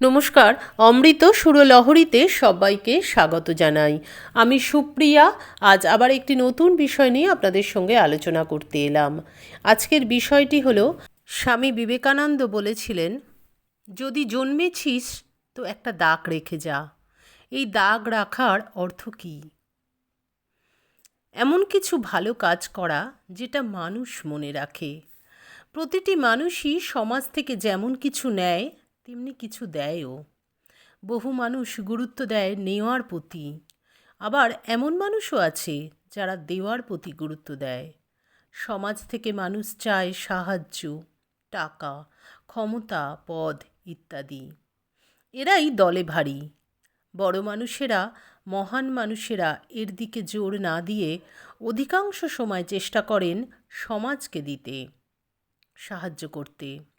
নমস্কার, অমৃত সুরলহরীতে সবাইকে স্বাগত জানাই। আমি সুপ্রিয়া, আজ আবার একটি নতুন বিষয় নিয়ে আপনাদের সঙ্গে আলোচনা করতে এলাম। আজকের বিষয়টি হলো, স্বামী বিবেকানন্দ বলেছিলেন, যদি জন্মেছিস, তো একটা দাগ রেখে যা। এই দাগ রাখার অর্থ কী? এমন কিছু ভালো কাজ করা যেটা মানুষ মনে রাখে। প্রতিটি মানুষই সমাজ থেকে যেমন কিছু নেয় তেমনি কিছু দেয়ও। বহু মানুষ গুরুত্ব দেয় নেওয়ার প্রতি। আবার এমন মানুষও আছে যারা দেওয়ার প্রতি গুরুত্ব দেয়। সমাজ থেকে মানুষ চায় সাহায্য, টাকা, ক্ষমতা, পদ ইত্যাদি। এরাই দলে ভারী। বড় মানুষেরা, মহান মানুষেরা এর দিকে জোর না দিয়ে অধিকাংশ সময় চেষ্টা করেন সমাজকে দিতে, সাহায্য করতে।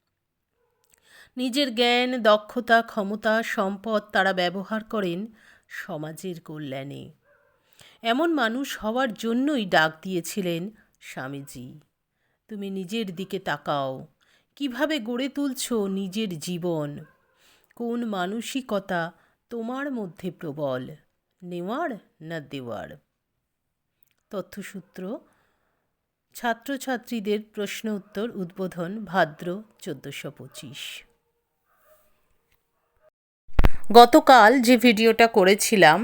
নিজের জ্ঞান, দক্ষতা, ক্ষমতা, সম্পদ তারা ব্যবহার করেন সমাজের কল্যাণে। এমন মানুষ হওয়ার জন্যই ডাক দিয়েছিলেন স্বামীজি। তুমি নিজের দিকে তাকাও। কীভাবে গড়ে তুলছ নিজের জীবন? কোন মানসিকতা তোমার মধ্যে প্রবল, নেওয়ার না দেওয়ার? তথ্যসূত্র, ছাত্রছাত্রীদের প্রশ্ন উত্তর, উদ্বোধন, ভাদ্র, চোদ্দোশো পঁচিশ। গতকাল যে ভিডিওটা করেছিলাম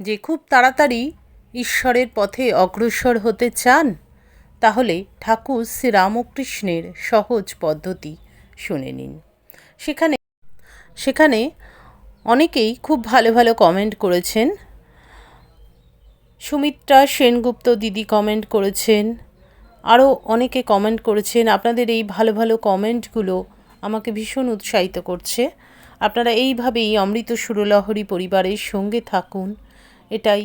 যে খুব তাড়াতাড়ি ঈশ্বরের পথে অগ্রসর হতে চান, তাহলে ঠাকুর শ্রীরামকৃষ্ণের সহজ পদ্ধতি শুনে নিন। সেখানে সেখানে অনেকেই খুব ভালো ভালো কমেন্ট করেছেন। সুমিত্রা সেনগুপ্ত দিদি কমেন্ট করেছেন। আরও অনেকে কমেন্ট করেছেন। আপনাদের এই ভালো ভালো কমেন্টগুলো আমাকে ভীষণ উৎসাহিত করছে। আপনারা এইভাবেই অমৃত সুরলহরী পরিবারের সঙ্গে থাকুন। এটাই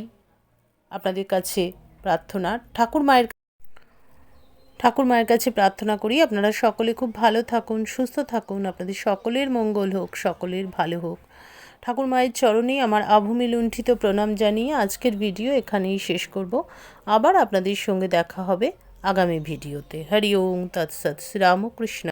আপনাদের কাছে প্রার্থনা। ঠাকুর মায়ের ঠাকুর মায়ের কাছে প্রার্থনা করি, আপনারা সকলে খুব ভালো থাকুন, সুস্থ থাকুন, আপনাদের সকলের মঙ্গল হোক, সকলের ভালো হোক। ঠাকুর মায়ের চরণে আমার আভূমি লুণ্ঠিত প্রণাম জানিয়ে আজকের ভিডিও এখানেই শেষ করব। আবার আপনাদের সঙ্গে দেখা হবে আগামী ভিডিওতে। হরি ওম, তৎসৎ, শ্রীরামকৃষ্ণ।